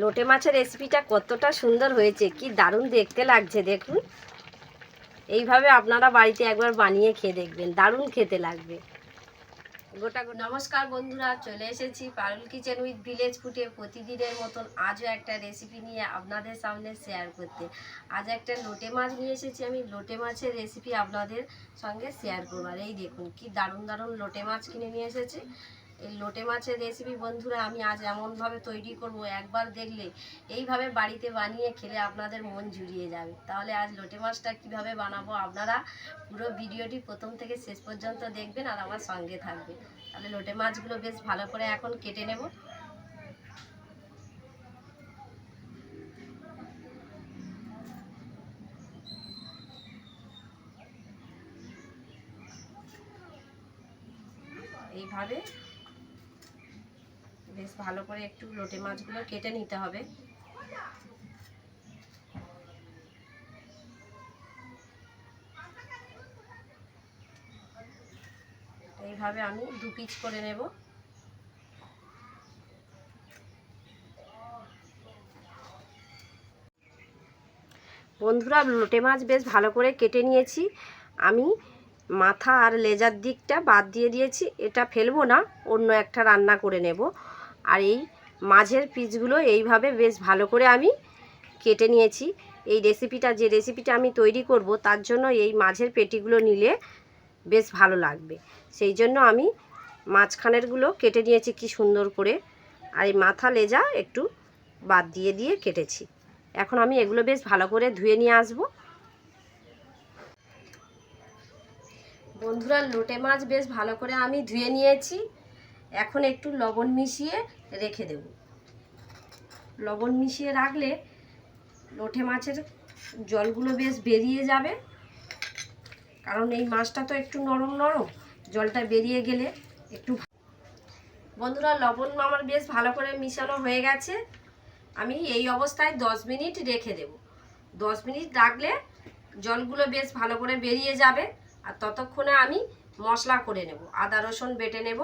লোটে মাছের রেসিপিটা কতটা সুন্দর হয়েছে, কি দারুণ দেখতে লাগছে দেখুন। এইভাবে আপনারা বাড়িতে একবার বানিয়ে খেয়ে দেখবেন, দারুণ খেতে লাগবে। গোটা নমস্কার বন্ধুরা, চলে এসেছি পারুল কিচেন উইথ ভিলেজ ফুটে প্রতিদিনের মতন আজও একটা রেসিপি নিয়ে আপনাদের সামনে শেয়ার করতে। আজ একটা লোটে মাছ নিয়ে এসেছি আমি, লোটে মাছের রেসিপি আপনাদের সঙ্গে শেয়ার করব। আর এই দেখুন, কি দারুণ দারুণ লোটে মাছ কিনে নিয়ে এসেছি। এই লোটে মাছের রেসিপি বন্ধুরা, আমি আজ এমনভাবে তৈরি করব, একবার দেখলে এইভাবে বাড়িতে বানিয়ে খেলে আপনাদের মন জুড়িয়ে যাবে। তাহলে আজ লোটে মাছটা কীভাবে বানাবো আপনারা পুরো ভিডিওটি প্রথম থেকে শেষ পর্যন্ত দেখবেন আর আমার সঙ্গে থাকবেন। তাহলে লোটে মাছগুলো বেশ ভালো করে এখন কেটে নেব এইভাবে বেশ ভালো করে একটু লোটে মাছগুলো কেটে নিতে হবে। এইভাবে আমি দু পিচ করে নেব। বন্ধুরা লোটে মাছ বেশ ভালো করে কেটে নিয়েছি। আমি মাথা আর লেজার দিকটা বাদ দিয়ে দিয়েছি। এটা ফেলব না, অন্য একটা রান্না করে নেব। আর এই মাঝের পিসগুলো এইভাবে বেশ ভালো করে আমি কেটে নিয়েছি। এই রেসিপিটা যে রেসিপিটা আমি তৈরি করব, তার জন্য এই মাঝের পেটিগুলো নিলে বেশ ভালো লাগবে। সেই জন্য আমি মাঝখানেরগুলো কেটে নিয়েছি কি সুন্দর করে। আর এই মাথা লেজা একটু বাদ দিয়ে দিয়ে কেটেছি। এখন আমি এগুলো বেশ ভালো করে ধুয়ে নিয়ে আসব। বন্ধুরা, লোটে মাছ বেশ ভালো করে আমি ধুয়ে নিয়েছি। এখন একটু লবণ মিশিয়ে রেখে দেব। লবণ মিশিয়ে রাখলে লোটে মাছের জলগুলো বেশ বেরিয়ে যাবে। কারণ এই মাছটা তো একটু নরম নরম, জলটা বেরিয়ে গেলে একটু বন্ধুরা, লবণ আমার বেশ ভালো করে মিশানো হয়ে গেছে। আমি এই অবস্থায় 10 মিনিট রেখে দেব। 10 মিনিট রাখলে জলগুলো বেশ ভালো করে বেরিয়ে যাবে। আর ততক্ষণে আমি মশলা করে নেব। আদা রসুন বেটে নেব।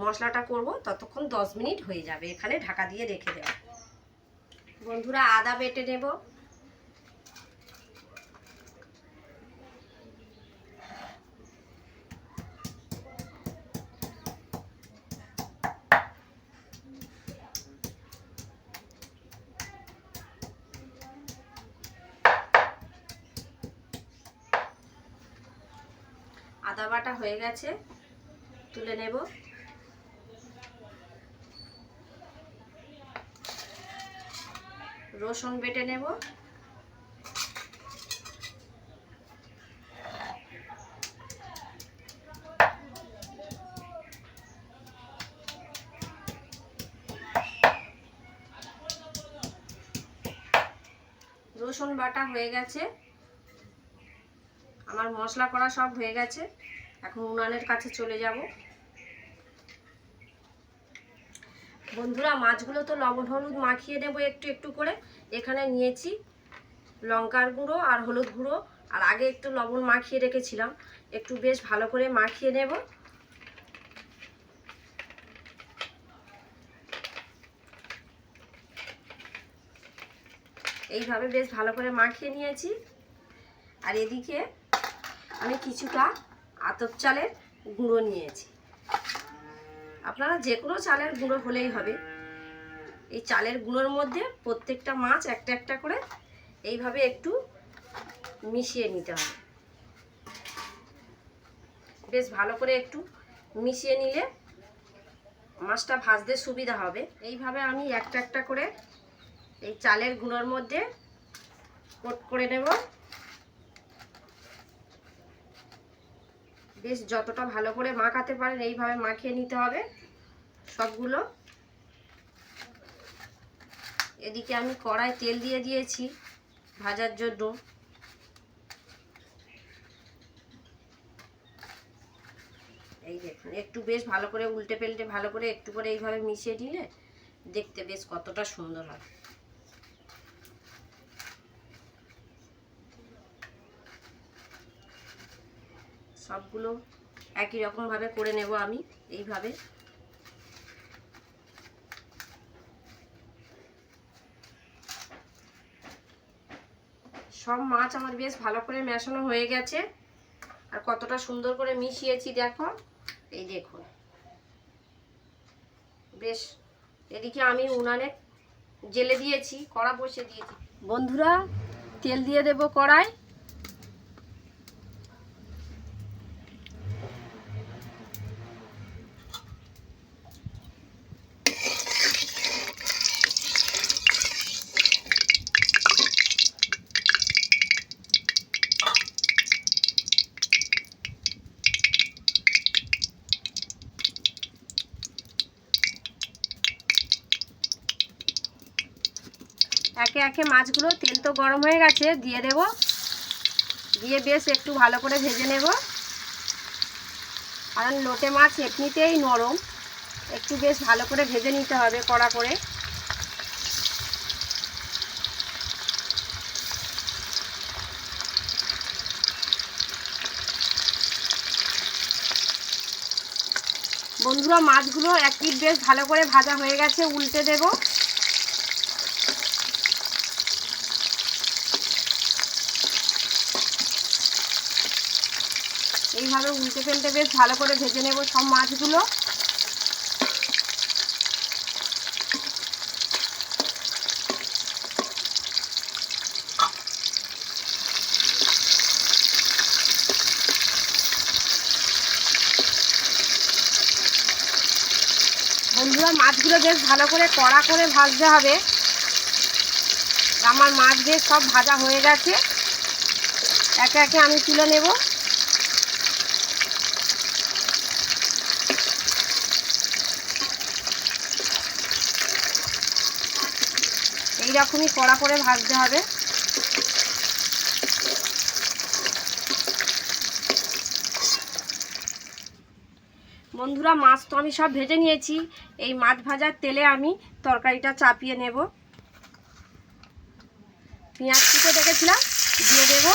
মশলাটা করব, ততক্ষণ 10 মিনিট হয়ে যাবে। এখানে ঢাকা দিয়ে রেখে দেব। বন্ধুরা, আদা বেটে নেব। আদা বাটা হয়ে গেছে, তুলে নেব। রসুন বেটে নেব। রসুন বাটা হয়ে গেছে। আমার মশলা করা সব হয়ে গেছে। এখন উনানের কাছে চলে যাব। বন্ধুরা, মাছগুলো তো লবণ হলুদ মাখিয়ে নেব একটু একটু করে। এখানে নিয়েছি লঙ্কার গুঁড়ো আর হলুদ গুঁড়ো। আর আগে একটু লবণ মাখিয়ে রেখেছিলাম। একটু বেশ ভালো করে মাখিয়ে নেব। এইভাবে বেশ ভালো করে মাখিয়ে নিয়েছি। আর এদিকে আমি কিছুটা আতপ চালের গুঁড়ো নিয়েছি। আপনারা যে কোনো চালের গুঁড়ো হলেই হবে। এই চালের গুঁড়োর মধ্যে প্রত্যেকটা মাছ একটা একটা করে এইভাবে একটু মিশিয়ে নিতে হবে। বেশ ভালো করে একটু মিশিয়ে নিলে মাছটা ভাজতে সুবিধা হবে। এইভাবে আমি একটা একটা করে এই চালের গুঁড়োর মধ্যে কোট করে নেব। বেশ যতটা ভালো করে মাখাতে পারেন এইভাবে মাখিয়ে নিতে হবে। সবগুলো। এদিকে আমি কড়াই তেল দিয়ে দিয়েছি, ভাজার জন্য। এই দেখুন, একটু বেশ ভালো করে উল্টে পেল্টে ভালো করে একটু করে এইভাবে মিশিয়ে নিলে দেখতে বেশ কতটা সুন্দর হয়। সবগুলো একই রকমভাবে করে নেব আমি, এইভাবে। সব মাছ আমার বেশ ভালো করে মেশানো হয়ে গেছে। আর কতটা সুন্দর করে মিশিয়েছি দেখো। এই দেখুন বেশ, এদিকে আমি উনানে জেলে দিয়েছি, কড়া বসে দিয়েছি। বন্ধুরা, তেল দিয়ে দেব কড়াই। একে একে মাছগুলো তেল তো গরম হয়ে গেছে, দিয়ে দেব। দিয়ে বেশ একটু ভালো করে ভেজে নেব। কারণ লোটে মাছ এমনিতেই নরম, একটু বেশ ভালো করে ভেজে নিতে হবে কড়া করে। বন্ধুরা, মাছগুলো এক বেশ ভালো করে ভাজা হয়ে গেছে, উল্টে দেবো। এইভাবে উল্টে ফেলতে বেশ ভালো করে ভেজে নেব সব মাছগুলো। বন্ধুরা, মাছগুলো বেশ ভালো করে কড়া করে ভাজতে হবে। আমার মাছ বেশ সব ভাজা হয়ে গেছে। একে একে আমি তুলে নেব। এইরকমই কড়া করে ভাজতে হবে। বন্ধুরা, মাছ তো আমি সব ভেজে নিয়েছি। এই মাছ ভাজার তেলে আমি তরকারিটা চাপিয়ে নেব। পেঁয়াজ কুচে দেখেছিলাম? দিয়ে দেব।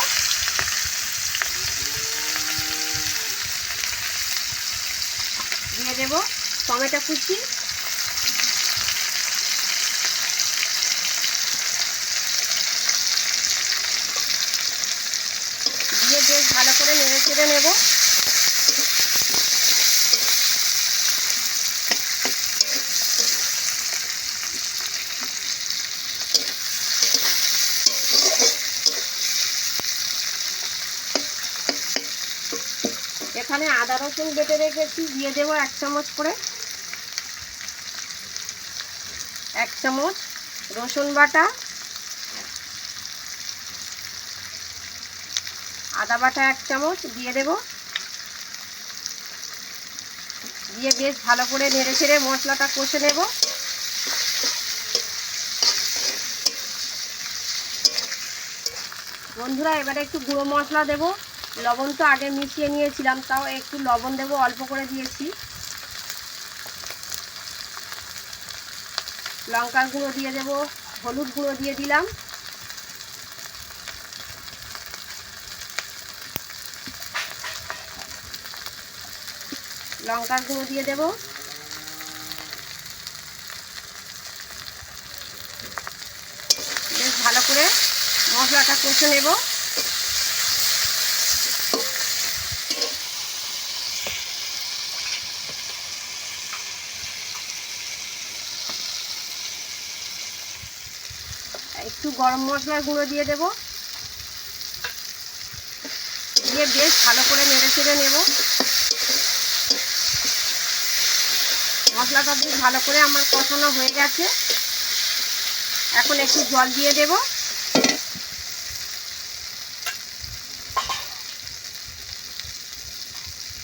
দিয়ে দেব টমেটো কুচি দিয়ে বেশ ভালো নেড়ে নেব। এখানে আদা রসুন বেটে রেখেছি, দিয়ে দেবো এক চামচ করে। এক চামচ রসুন বাটা। আদা বাটা এক চামচ দিয়ে দেব। দিয়ে বেশ ভালো করে নেড়ে ছেড়ে মশলাটা কষে নেব। বন্ধুরা, এবারে একটু গুঁড়ো মশলা দেব। লবণ তো আগে মিশিয়ে নিয়েছিলাম, তাও একটু লবণ দেব, অল্প করে দিয়েছি। লঙ্কার গুঁড়ো দিয়ে দেব, হলুদ গুঁড়ো দিয়ে দিলাম। লঙ্কার গুঁড়ো দিয়ে দেব। বেশ ভালো করে মশলাটা কষে নেব। একটু গরম মশলার গুঁড়ো দিয়ে দেব। দিয়ে বেশ ভালো করে নেড়ে চেড়ে নেব। মশলাটা বেশ ভালো করে আমার কষানো হয়ে গেছে। এখন একটু জল দিয়ে দেব।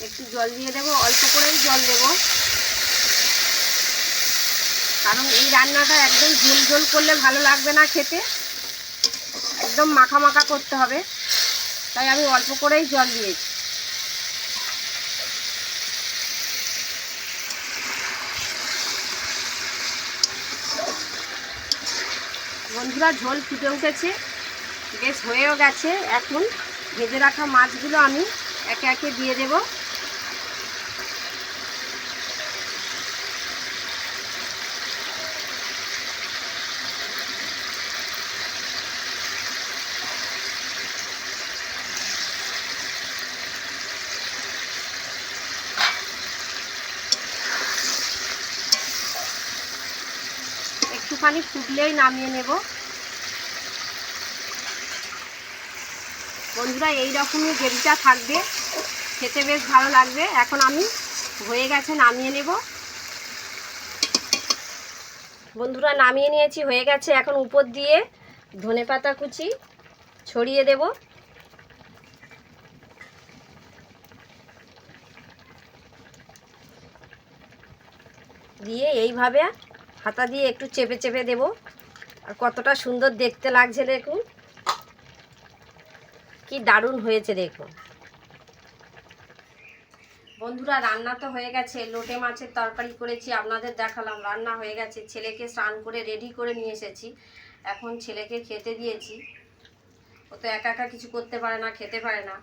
একটু জল দিয়ে দেব, অল্প করেই জল দেব। কারণ এই রান্নাটা একদম ঝোল ঝোল করলে ভালো লাগবে না খেতে। একদম মাখা মাখা করতে হবে। তাই আমি অল্প করেই জল দিয়েছি। বন্ধুরা, ঝোল ফুটে উঠেছে। বেশ হয়েও গেছে। এখন ভেজে রাখা মাছগুলো আমি একে একে দিয়ে দেব। একটুখানি ফুটলেই নামিয়ে নেব। বন্ধুরা, এই রকমই গ্রেভিটা থাকবে। খেতে বেশ ভালো লাগবে। এখন আমি হয়ে গেছে নামিয়ে নেব। বন্ধুরা, নামিয়ে নিয়েছি, হয়ে গেছে। এখন উপর দিয়ে ধনে পাতা কুচি ছড়িয়ে দেব। দিয়ে এইভাবে হাতা দিয়ে একটু চেপে চেপে দেব। আর কতটা সুন্দর দেখতে লাগছে দেখুন। কি দারুণ হয়েছে দেখুন। বন্ধুরা, রান্না তো হয়ে গেছে। লোটে মাছের তরকারি করেছি, আপনাদের দেখালাম। রান্না হয়ে গেছে। ছেলেকে স্নান করে রেডি করে নিয়ে এসেছি। এখন ছেলেকে খেতে দিয়েছি। ও তো একা একা কিছু করতে পারে না, খেতে পারে না।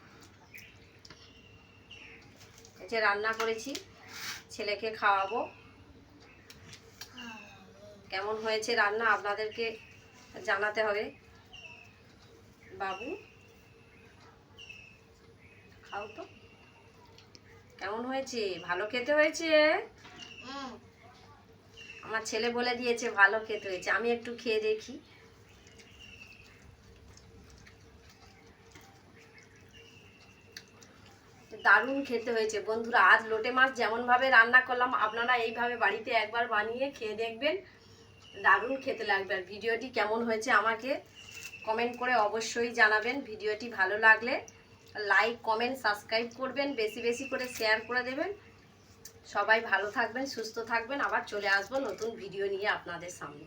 যে রান্না করেছি। ছেলেকে খাওয়াবো। কেমন হয়েছে রান্না আপনাদেরকে জানাতে হবে। বাবু খাও তো। কেমন হয়েছে? ভালো খেতে হয়েছে? আমার ছেলে বলে দিয়েছে ভালো খেতে হয়েছে। আমি একটু খেয়ে দেখি। দারুণ খেতে হয়েছে। বন্ধুরা আজ লোটে মাছ যেমনভাবে রান্না করলাম আপনারা এইভাবে বাড়িতে একবার বানিয়ে খেয়ে দেখবেন। দারুণ খেতে লাগবে। আর ভিডিওটি কেমন হয়েছে আমাকে কমেন্ট করে অবশ্যই জানাবেন। ভিডিওটি ভালো লাগলে লাইক কমেন্ট সাবস্ক্রাইব করবেন, বেশি বেশি করে শেয়ার করে দেবেন। সবাই ভালো থাকবেন, সুস্থ থাকবেন। আবার চলে আসব নতুন ভিডিও নিয়ে আপনাদের সামনে।